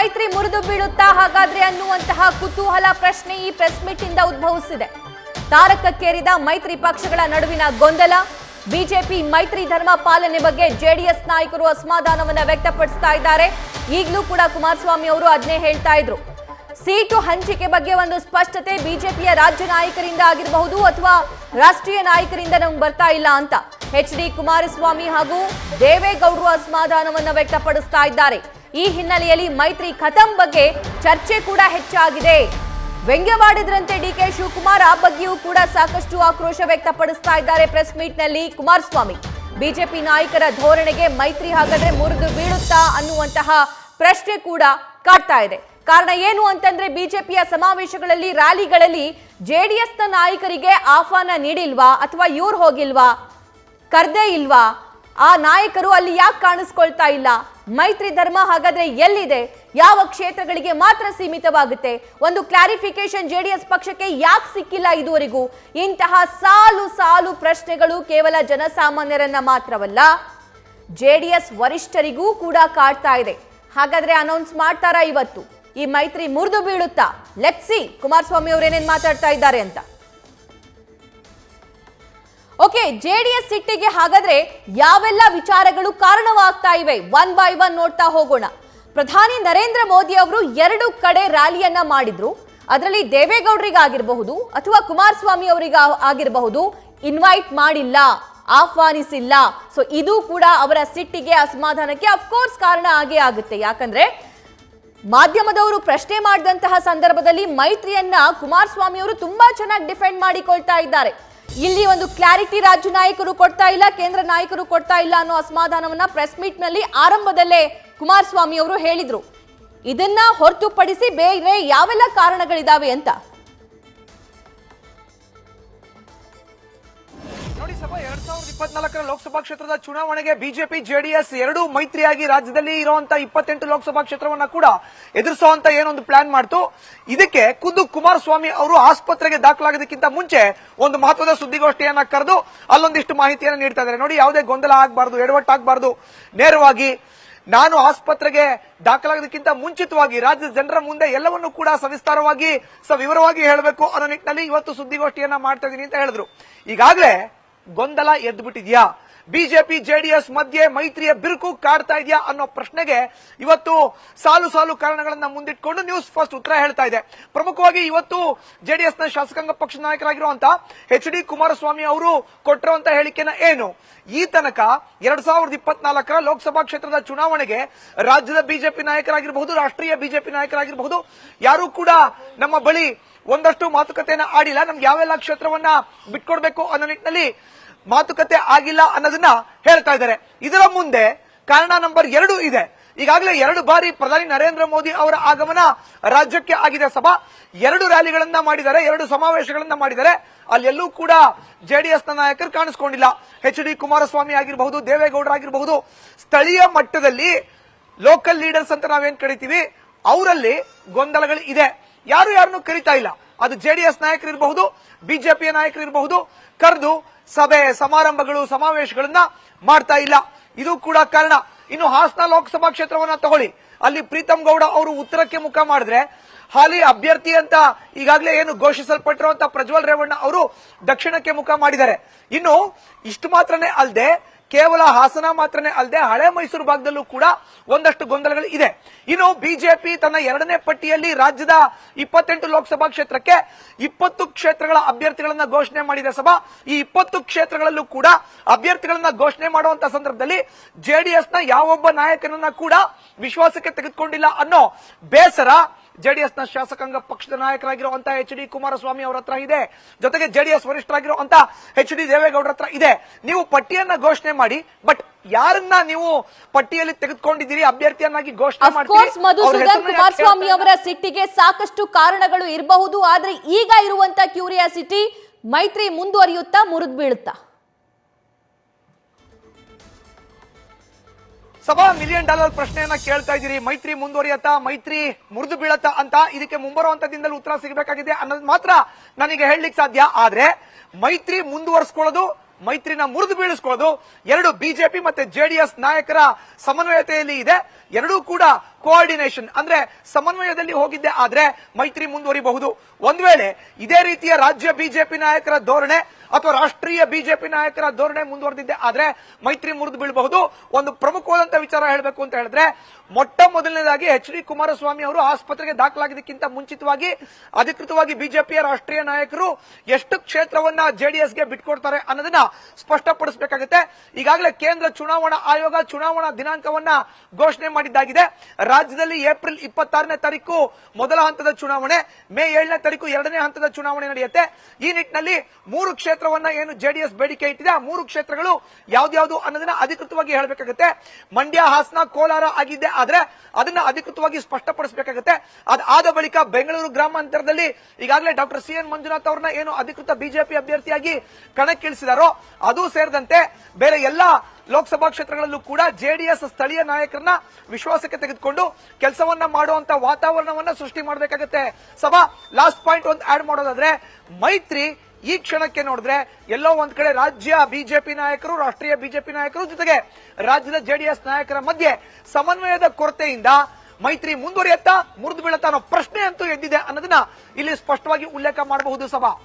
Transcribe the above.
ಮೈತ್ರಿ ಮುರಿದು ಬೀಳುತ್ತಾ ಹಾಗಾದ್ರೆ ಅನ್ನುವಂತಹ ಕುತೂಹಲ ಪ್ರಶ್ನೆ ಈ ಪ್ರೆಸ್ ಮೀಟ್ ಇಂದ ಉದ್ಭವಿಸಿದೆ. ತಾರಕಕ್ಕೇರಿದ ಮೈತ್ರಿ ಪಕ್ಷಗಳ ನಡುವಿನ ಗೊಂದಲ, ಬಿಜೆಪಿ ಮೈತ್ರಿ ಧರ್ಮ ಪಾಲನೆ ಬಗ್ಗೆ ಜೆಡಿಎಸ್ ನಾಯಕರು ಅಸಮಾಧಾನವನ್ನು ವ್ಯಕ್ತಪಡಿಸ್ತಾ ಇದ್ದಾರೆ. ಈಗಲೂ ಕೂಡ ಕುಮಾರಸ್ವಾಮಿ ಅವರು ಅದನ್ನೇ ಹೇಳ್ತಾ ಇದ್ರು. ಸೀಟು ಹಂಚಿಕೆ ಬಗ್ಗೆ ಒಂದು ಸ್ಪಷ್ಟತೆ ಬಿಜೆಪಿಯ ರಾಜ್ಯ ನಾಯಕರಿಂದ ಆಗಿರಬಹುದು ಅಥವಾ ರಾಷ್ಟ್ರೀಯ ನಾಯಕರಿಂದ ನಮ್ಗೆ ಬರ್ತಾ ಇಲ್ಲ ಅಂತ. ಎಚ್ ಡಿ ಕುಮಾರಸ್ವಾಮಿ ಹಾಗೂ ದೇವೇಗೌಡರು ಅಸಮಾಧಾನವನ್ನು ವ್ಯಕ್ತಪಡಿಸ್ತಾ ಇದ್ದಾರೆ. ಈ ಹಿನ್ನೆಲೆಯಲ್ಲಿ ಮೈತ್ರಿ ಖತಂ ಬಗ್ಗೆ ಚರ್ಚೆ ಕೂಡ ಹೆಚ್ಚಾಗಿದೆ. ವ್ಯಂಗ್ಯವಾಡಿದ್ರಂತೆ ಡಿ ಕೆ ಶಿವಕುಮಾರ್, ಆ ಬಗ್ಗೆಯೂ ಕೂಡ ಸಾಕಷ್ಟು ಆಕ್ರೋಶ ವ್ಯಕ್ತಪಡಿಸ್ತಾ ಇದ್ದಾರೆ ಪ್ರೆಸ್ ಮೀಟ್ನಲ್ಲಿ ಕುಮಾರಸ್ವಾಮಿ. ಬಿಜೆಪಿ ನಾಯಕರ ಧೋರಣೆಗೆ ಮೈತ್ರಿ ಹಾಗಾದ್ರೆ ಮುರಿದು ಬೀಳುತ್ತಾ ಅನ್ನುವಂತಹ ಪ್ರಶ್ನೆ ಕೂಡ ಕಾಡ್ತಾ ಇದೆ. ಕಾರಣ ಏನು ಅಂತಂದ್ರೆ ಬಿಜೆಪಿಯ ಸಮಾವೇಶಗಳಲ್ಲಿ, ರ್ಯಾಲಿಗಳಲ್ಲಿ ಜೆಡಿಎಸ್ನ ನಾಯಕರಿಗೆ ಆಹ್ವಾನ ನೀಡಿಲ್ವಾ ಅಥವಾ ಇವ್ರು ಹೋಗಿಲ್ವಾ? ಕರ್ದೇ ಇಲ್ವಾ? ಆ ನಾಯಕರು ಅಲ್ಲಿ ಯಾಕೆ ಕಾಣಿಸ್ಕೊಳ್ತಾ ಇಲ್ಲ? ಮೈತ್ರಿ ಧರ್ಮ ಹಾಗಾದ್ರೆ ಎಲ್ಲಿದೆ? ಯಾವ ಕ್ಷೇತ್ರಗಳಿಗೆ ಮಾತ್ರ ಸೀಮಿತವಾಗುತ್ತೆ? ಒಂದು ಕ್ಲಾರಿಫಿಕೇಶನ್ ಜೆಡಿಎಸ್ ಪಕ್ಷಕ್ಕೆ ಯಾಕೆ ಸಿಕ್ಕಿಲ್ಲ ಇದುವರೆಗೂ? ಇಂತಹ ಸಾಲು ಸಾಲು ಪ್ರಶ್ನೆಗಳು ಕೇವಲ ಜನಸಾಮಾನ್ಯರನ್ನ ಮಾತ್ರವಲ್ಲ, ಜೆಡಿಎಸ್ ವರಿಷ್ಠರಿಗೂ ಕೂಡ ಕಾಡ್ತಾ ಇದೆ. ಹಾಗಾದ್ರೆ ಅನೌನ್ಸ್ ಮಾಡ್ತಾರಾ ಇವತ್ತು? ಈ ಮೈತ್ರಿ ಮುರಿದು ಬೀಳುತ್ತಾ? ಲೆಟ್ಸಿ ಕುಮಾರಸ್ವಾಮಿ ಅವರು ಏನೇನ್ ಮಾತಾಡ್ತಾ ಇದ್ದಾರೆ ಅಂತ. ಓಕೆ, ಜೆಡಿಎಸ್ ಸಿಟ್ಟಿಗೆ ಹಾಗಾದ್ರೆ ಯಾವೆಲ್ಲ ವಿಚಾರಗಳು ಕಾರಣವಾಗ್ತಾ ಇವೆ? ಒನ್ ಬೈ ಒನ್ ನೋಡ್ತಾ ಹೋಗೋಣ. ಪ್ರಧಾನಿ ನರೇಂದ್ರ ಮೋದಿ ಅವರು ಎರಡು ಕಡೆ ರ್ಯಾಲಿಯನ್ನ ಮಾಡಿದ್ರು. ಅದರಲ್ಲಿ ದೇವೇಗೌಡರಿಗಾಗಿರಬಹುದು ಅಥವಾ ಕುಮಾರಸ್ವಾಮಿ ಅವರಿಗ ಆಗಿರಬಹುದು. ಇನ್ವೈಟ್ ಮಾಡಿಲ್ಲ, ಆಹ್ವಾನಿಸಿಲ್ಲ. ಸೊ ಇದು ಕೂಡ ಅವರ ಸಿಟ್ಟಿಗೆ ಅಸಮಾಧಾನಕ್ಕೆ ಅಫ್ಕೋರ್ಸ್ ಕಾರಣ ಆಗೇ ಆಗುತ್ತೆ. ಯಾಕಂದ್ರೆ ಮಾಧ್ಯಮದವರು ಪ್ರಶ್ನೆ ಮಾಡಿದಂತಹ ಸಂದರ್ಭದಲ್ಲಿ ಮೈತ್ರಿಯನ್ನ ಕುಮಾರಸ್ವಾಮಿ ಅವರು ತುಂಬಾ ಚೆನ್ನಾಗಿ ಡಿಫೆಂಡ್ ಮಾಡಿಕೊಳ್ತಾ ಇದ್ದಾರೆ. ಇಲ್ಲಿ ಒಂದು ಕ್ಲಾರಿಟಿ ರಾಜ್ಯ ನಾಯಕರು ಕೊಡ್ತಾ ಇಲ್ಲ, ಕೇಂದ್ರ ನಾಯಕರು ಕೊಡ್ತಾ ಇಲ್ಲ ಅನ್ನೋ ಅಸಮಾಧಾನವನ್ನ ಪ್ರೆಸ್ ಮೀಟ್ನಲ್ಲಿ ಆರಂಭದಲ್ಲೇ ಕುಮಾರಸ್ವಾಮಿ ಅವರು ಹೇಳಿದ್ರು. ಇದನ್ನ ಹೊರತುಪಡಿಸಿ ಬೇರೆ ಯಾವೆಲ್ಲ ಕಾರಣಗಳಿದಾವೆ ಅಂತ? ಇಪ್ಪತ್ನಾಲ್ಕರ ಲೋಕಸಭಾ ಕ್ಷೇತ್ರದ ಚುನಾವಣೆಗೆ ಬಿಜೆಪಿ, ಜೆಡಿಎಸ್ ಎರಡೂ ಮೈತ್ರಿಯಾಗಿ ರಾಜ್ಯದಲ್ಲಿ ಇರುವಂತಹ ಇಪ್ಪತ್ತೆಂಟು ಲೋಕಸಭಾ ಕ್ಷೇತ್ರವನ್ನ ಕೂಡ ಎದುರಿಸುವಂತ ಏನೊಂದು ಪ್ಲಾನ್ ಮಾಡ್ತು. ಇದಕ್ಕೆ ಖುದ್ದು ಕುಮಾರಸ್ವಾಮಿ ಅವರು ಆಸ್ಪತ್ರೆಗೆ ದಾಖಲಾಗೋದಕ್ಕಿಂತ ಮುಂಚೆ ಒಂದು ಮಹತ್ವದ ಸುದ್ದಿಗೋಷ್ಠಿಯನ್ನ ಕರೆದು ಅಲ್ಲೊಂದಿಷ್ಟು ಮಾಹಿತಿಯನ್ನು ನೀಡ್ತಾ ಇದ್ದಾರೆ. ನೋಡಿ, ಯಾವುದೇ ಗೊಂದಲ ಆಗಬಾರ್ದು, ಎಡವಟ್ಟಾಗಬಾರ್ದು. ನೇರವಾಗಿ ನಾನು ಆಸ್ಪತ್ರೆಗೆ ದಾಖಲಾಗೋದಕ್ಕಿಂತ ಮುಂಚಿತವಾಗಿ ರಾಜ್ಯದ ಜನರ ಮುಂದೆ ಎಲ್ಲವನ್ನೂ ಕೂಡ ಸವಿಸ್ತಾರವಾಗಿ, ಸವಿವರವಾಗಿ ಹೇಳಬೇಕು ಅನ್ನೋ ನಿಟ್ಟಿನಲ್ಲಿ ಇವತ್ತು ಸುದ್ದಿಗೋಷ್ಠಿಯನ್ನ ಮಾಡ್ತಾ ಇದ್ದೀನಿ ಅಂತ ಹೇಳಿದ್ರು. ಈಗಾಗಲೇ ಗೊಂದಲ ಎದ್ದುಬಿಟ್ಟಿದ್ಯಾ ಬಿಜೆಪಿ, ಜೆಡಿಎಸ್ ಮಧ್ಯೆ ಮೈತ್ರಿಯ ಬಿರುಕು ಕಾಡ್ತಾ ಇದೆಯಾ ಅನ್ನೋ ಪ್ರಶ್ನೆಗೆ ಇವತ್ತು ಸಾಲು ಸಾಲು ಕಾರಣಗಳನ್ನ ಮುಂದಿಟ್ಕೊಂಡು ನ್ಯೂಸ್ ಫಸ್ಟ್ ಉತ್ತರ ಹೇಳ್ತಾ ಇದೆ. ಪ್ರಮುಖವಾಗಿ ಇವತ್ತು ಜೆಡಿಎಸ್ನ ಶಾಸಕಾಂಗ ಪಕ್ಷದ ನಾಯಕರಾಗಿರುವಂತಹ ಎಚ್ ಡಿ ಕುಮಾರಸ್ವಾಮಿ ಅವರು ಕೊಟ್ಟಿರುವಂತ ಹೇಳಿಕೆನ ಏನು? ಈ ತನಕ ಎರಡ್ ಸಾವಿರದ ಇಪ್ಪತ್ನಾಲ್ಕರ ಲೋಕಸಭಾ ಕ್ಷೇತ್ರದ ಚುನಾವಣೆಗೆ ರಾಜ್ಯದ ಬಿಜೆಪಿ ನಾಯಕರಾಗಿರಬಹುದು, ರಾಷ್ಟ್ರೀಯ ಬಿಜೆಪಿ ನಾಯಕರಾಗಿರಬಹುದು, ಯಾರು ಕೂಡ ನಮ್ಮ ಬಳಿ ಒಂದಷ್ಟು ಮಾತುಕತೆಯನ್ನ ಆಡಿಲ್ಲ. ನಮ್ಗೆ ಯಾವೆಲ್ಲ ಕ್ಷೇತ್ರವನ್ನ ಬಿಟ್ಕೊಡ್ಬೇಕು ಅನ್ನೋ ನಿಟ್ಟಿನಲ್ಲಿ ಮಾತುಕತೆ ಆಗಿಲ್ಲ ಅನ್ನೋದನ್ನ ಹೇಳ್ತಾ ಇದ್ದಾರೆ. ಇದರ ಮುಂದೆ ಕಾರಣ ನಂಬರ್ ಎರಡು ಇದೆ. ಈಗಾಗಲೇ ಎರಡು ಬಾರಿ ಪ್ರಧಾನಿ ನರೇಂದ್ರ ಮೋದಿ ಅವರ ಆಗಮನ ರಾಜ್ಯಕ್ಕೆ ಆಗಿದೆ ಸಭಾ. ಎರಡು ರ್ಯಾಲಿಗಳನ್ನ ಮಾಡಿದ್ದಾರೆ, ಎರಡು ಸಮಾವೇಶಗಳನ್ನ ಮಾಡಿದ್ದಾರೆ. ಅಲ್ಲೆಲ್ಲೂ ಕೂಡ ಜೆಡಿಎಸ್ನ ನಾಯಕರು ಕಾಣಿಸ್ಕೊಂಡಿಲ್ಲ. ಎಚ್ ಡಿ ಕುಮಾರಸ್ವಾಮಿ ಆಗಿರಬಹುದು, ದೇವೇಗೌಡರ ಆಗಿರಬಹುದು, ಸ್ಥಳೀಯ ಮಟ್ಟದಲ್ಲಿ ಲೋಕಲ್ ಲೀಡರ್ಸ್ ಅಂತ ನಾವೇನ್ ಕರಿತೀವಿ? ಅವರಲ್ಲಿ ಗೊಂದಲಗಳು ಇದೆ. ಯಾರು ಯಾರನ್ನು ಕರಿತಾ ಇಲ್ಲ. ಅದು ಜೆಡಿಎಸ್ ನಾಯಕರು ಇರಬಹುದು, ಬಿಜೆಪಿಯ ನಾಯಕರು ಇರಬಹುದು, ಕರೆದು ಸಭೆ, ಸಮಾರಂಭಗಳು, ಸಮಾವೇಶಗಳನ್ನ ಮಾಡ್ತಾ ಇಲ್ಲ. ಇದು ಕೂಡ ಕಾರಣ. ಇನ್ನು ಹಾಸನ ಲೋಕಸಭಾ ಕ್ಷೇತ್ರವನ್ನ ತಗೊಳ್ಳಿ. ಅಲ್ಲಿ ಪ್ರೀತಮ್ ಗೌಡ ಅವರು ಉತ್ತರಕ್ಕೆ ಮುಖ ಮಾಡಿದ್ರೆ, ಹಾಲಿ ಅಭ್ಯರ್ಥಿ ಅಂತ ಈಗಾಗಲೇ ಏನು ಘೋಷಿಸಲ್ಪಟ್ಟಿರುವಂತಹ ಪ್ರಜ್ವಲ್ ರೇವಣ್ಣ ಅವರು ದಕ್ಷಿಣಕ್ಕೆ ಮುಖ ಮಾಡಿದ್ದಾರೆ. ಇನ್ನು ಇಷ್ಟು ಮಾತ್ರನೇ ಅಲ್ಲದೆ ಕೇವಲ ಹಾಸನ ಮಾತ್ರನೇ ಅಲ್ಲದೆ ಹಳೆ ಮೈಸೂರು ಭಾಗದಲ್ಲೂ ಕೂಡ ಒಂದಷ್ಟು ಗೊಂದಲಗಳು ಇದೆ. ಇನ್ನು ಬಿಜೆಪಿ ತನ್ನ ಎರಡನೇ ಪಟ್ಟಿಯಲ್ಲಿ ರಾಜ್ಯದ ಇಪ್ಪತ್ತೆಂಟು ಲೋಕಸಭಾ ಕ್ಷೇತ್ರಕ್ಕೆ ಇಪ್ಪತ್ತು ಕ್ಷೇತ್ರಗಳ ಅಭ್ಯರ್ಥಿಗಳನ್ನ ಘೋಷಣೆ ಮಾಡಿದೆ ಸಭಾ, ಈ ಇಪ್ಪತ್ತು ಕ್ಷೇತ್ರಗಳಲ್ಲೂ ಕೂಡ ಅಭ್ಯರ್ಥಿಗಳನ್ನ ಘೋಷಣೆ ಮಾಡುವಂತ ಸಂದರ್ಭದಲ್ಲಿ ಜೆಡಿಎಸ್ನ ಯಾವೊಬ್ಬ ನಾಯಕನನ್ನ ಕೂಡ ವಿಶ್ವಾಸಕ್ಕೆ ತೆಗೆದುಕೊಂಡಿಲ್ಲ ಅನ್ನೋ ಬೇಸರ ಜೆಡಿಎಸ್ನ ಶಾಸಕಾಂಗ ಪಕ್ಷದ ನಾಯಕರಾಗಿರುವಂತಹ ಎಚ್ ಡಿ ಕುಮಾರಸ್ವಾಮಿ ಅವರ ಹತ್ರ ಇದೆ. ಜೊತೆಗೆ ಜೆಡಿಎಸ್ ವರಿಷ್ಠರಾಗಿರುವಂತಹ ಎಚ್ ಡಿ ದೇವೇಗೌಡರ ಹತ್ರ ಇದೆ. ನೀವು ಪಟ್ಟಿಯನ್ನ ಘೋಷಣೆ ಮಾಡಿ ಬಟ್ ಯಾರನ್ನ ನೀವು ಪಟ್ಟಿಯಲ್ಲಿ ತೆಗೆದುಕೊಂಡಿದ್ದೀರಿ ಅಭ್ಯರ್ಥಿಯನ್ನಾಗಿ ಘೋಷಣೆ ಅಫ್ಕೋರ್ಸ್ ಮಧುಸೂದನ್ ಕುಮಾರಸ್ವಾಮಿ ಅವರ ಸಿಟ್ಟಿಗೆ ಸಾಕಷ್ಟು ಕಾರಣಗಳು ಇರಬಹುದು ಆದ್ರೆ ಈಗ ಇರುವಂತ ಕ್ಯೂರಿಯಾಸಿಟಿ ಮೈತ್ರಿ ಮುಂದುವರಿಯುತ್ತಾ ಮುರಿದು ಬೀಳುತ್ತಾ? ಸಭಾ ಮಿಲಿಯನ್ ಡಾಲರ್ ಪ್ರಶ್ನೆಯನ್ನ ಕೇಳ್ತಾ ಇದ್ದೀರಿ. ಮೈತ್ರಿ ಮುಂದುವರಿಯತ್ತಾ, ಮೈತ್ರಿ ಮುರಿದು ಬೀಳತ್ತಾ ಅಂತ ಇದಕ್ಕೆ ಮುಂಬರುವಂತ ದಿನದಲ್ಲಿ ಉತ್ತರ ಸಿಗಬೇಕಾಗಿದೆ ಅನ್ನೋದು ಮಾತ್ರ ನನಗೆ ಹೇಳಲಿಕ್ಕೆ ಸಾಧ್ಯ. ಆದ್ರೆ ಮೈತ್ರಿ ಮುಂದುವರಿಸ್ಕೊಳ್ಳೋದು, ಮೈತ್ರಿನ ಮುರಿದು ಬೀಳಿಸ್ಕೊಳ್ಳೋದು ಎರಡು ಬಿಜೆಪಿ ಮತ್ತೆ ಜೆಡಿಎಸ್ ನಾಯಕರ ಸಮನ್ವಯತೆಯಲ್ಲಿ ಇದೆ. ಎರಡೂ ಕೂಡ ಕೋಆರ್ಡಿನೇಷನ್. ಅಂದ್ರೆ ಸಮನ್ವಯದಲ್ಲಿ ಹೋಗಿದ್ದೆ, ಆದ್ರೆ ಮೈತ್ರಿ ಮುಂದುವರಿಬಹುದು. ಒಂದ್ ವೇಳೆ ಇದೇ ರೀತಿಯ ರಾಜ್ಯ ಬಿಜೆಪಿ ನಾಯಕರ ಧೋರಣೆ ಅಥವಾ ರಾಷ್ಟ್ರೀಯ ಬಿಜೆಪಿ ನಾಯಕರ ಧೋರಣೆ ಮುಂದುವರೆದಿದ್ದೆ, ಆದ್ರೆ ಮೈತ್ರಿ ಮುರಿದು ಬೀಳಬಹುದು. ಒಂದು ಪ್ರಮುಖವಾದಂತ ವಿಚಾರ ಹೇಳಬೇಕು ಅಂತ ಹೇಳಿದ್ರೆ, ಮೊಟ್ಟ ಮೊದಲನೇದಾಗಿ ಎಚ್ ಡಿ ಕುಮಾರಸ್ವಾಮಿ ಅವರು ಆಸ್ಪತ್ರೆಗೆ ದಾಖಲಾಗಿದ್ದಕ್ಕಿಂತ ಮುಂಚಿತವಾಗಿ ಅಧಿಕೃತವಾಗಿ ಬಿಜೆಪಿಯ ರಾಷ್ಟ್ರೀಯ ನಾಯಕರು ಎಷ್ಟು ಕ್ಷೇತ್ರವನ್ನ ಜೆಡಿಎಸ್ಗೆ ಬಿಟ್ಕೊಡ್ತಾರೆ ಅನ್ನೋದನ್ನ ಸ್ಪಷ್ಟಪಡಿಸಬೇಕಾಗುತ್ತೆ. ಈಗಾಗಲೇ ಕೇಂದ್ರ ಚುನಾವಣಾ ಆಯೋಗ ಚುನಾವಣಾ ದಿನಾಂಕವನ್ನ ಘೋಷಣೆ ಮಾಡಿದ್ದಾಗಿದೆ. ರಾಜ್ಯದಲ್ಲಿ ಏಪ್ರಿಲ್ ಇಪ್ಪತ್ತಾರನೇ ತಾರೀಕು ಮೊದಲ ಹಂತದ ಚುನಾವಣೆ, ಮೇ ಏಳನೇ ತಾರೀಕು ಎರಡನೇ ಹಂತದ ಚುನಾವಣೆ ನಡೆಯುತ್ತೆ. ಈ ನಿಟ್ಟಿನಲ್ಲಿ ಮೂರು ಕ್ಷೇತ್ರವನ್ನ ಏನು ಜೆಡಿಎಸ್ ಬೇಡಿಕೆ ಇಟ್ಟಿದೆ, ಆ ಮೂರು ಕ್ಷೇತ್ರಗಳು ಯಾವ್ದ್ಯಾವ್ದು ಅನ್ನೋದನ್ನ ಅಧಿಕೃತವಾಗಿ ಹೇಳಬೇಕಾಗುತ್ತೆ. ಮಂಡ್ಯ, ಹಾಸನ, ಕೋಲಾರ ಆಗಿದೆ ಆದ್ರೆ ಅದನ್ನ ಅಧಿಕೃತವಾಗಿ ಸ್ಪಷ್ಟಪಡಿಸಬೇಕಾಗುತ್ತೆ. ಅದಾದ ಬಳಿಕ ಬೆಂಗಳೂರು ಗ್ರಾಮಾಂತರದಲ್ಲಿ ಈಗಾಗಲೇ ಡಾಕ್ಟರ್ ಸಿ ಎನ್ ಮಂಜುನಾಥ್ ಅವ್ರನ್ನ ಏನು ಅಧಿಕೃತ ಬಿಜೆಪಿ ಅಭ್ಯರ್ಥಿಯಾಗಿ ಕಣಕ್ಕಿಳಿಸಿದಾರೋ, ಅದು ಸೇರಿದಂತೆ ಬೇರೆ ಎಲ್ಲಾ ಲೋಕಸಭಾ ಕ್ಷೇತ್ರಗಳಲ್ಲೂ ಕೂಡ ಜೆಡಿಎಸ್ ಸ್ಥಳೀಯ ನಾಯಕರನ್ನ ವಿಶ್ವಾಸಕ್ಕೆ ತೆಗೆದುಕೊಂಡು ಕೆಲಸವನ್ನ ಮಾಡುವಂತ ವಾತಾವರಣವನ್ನ ಸೃಷ್ಟಿ ಮಾಡಬೇಕಾಗತ್ತೆ. ಸಭಾ ಲಾಸ್ಟ್ ಪಾಯಿಂಟ್ ಒಂದು ಆಡ್ ಮಾಡೋದಾದ್ರೆ, ಮೈತ್ರಿ ಈ ಕ್ಷಣಕ್ಕೆ ನೋಡಿದ್ರೆ ಎಲ್ಲೋ ಒಂದ್ ಕಡೆ ರಾಜ್ಯ ಬಿಜೆಪಿ ನಾಯಕರು, ರಾಷ್ಟ್ರೀಯ ಬಿಜೆಪಿ ನಾಯಕರು ಜೊತೆಗೆ ರಾಜ್ಯದ ಜೆಡಿಎಸ್ ನಾಯಕರ ಮಧ್ಯೆ ಸಮನ್ವಯದ ಕೊರತೆಯಿಂದ ಮೈತ್ರಿ ಮುಂದುವರಿಯತ್ತಾ ಮುರಿದು ಬೀಳತ್ತಾ ಅನ್ನೋ ಪ್ರಶ್ನೆ ಅಂತೂ ಎದ್ದಿದೆ ಅನ್ನೋದನ್ನ ಇಲ್ಲಿ ಸ್ಪಷ್ಟವಾಗಿ ಉಲ್ಲೇಖ ಮಾಡಬಹುದು ಸಭಾ.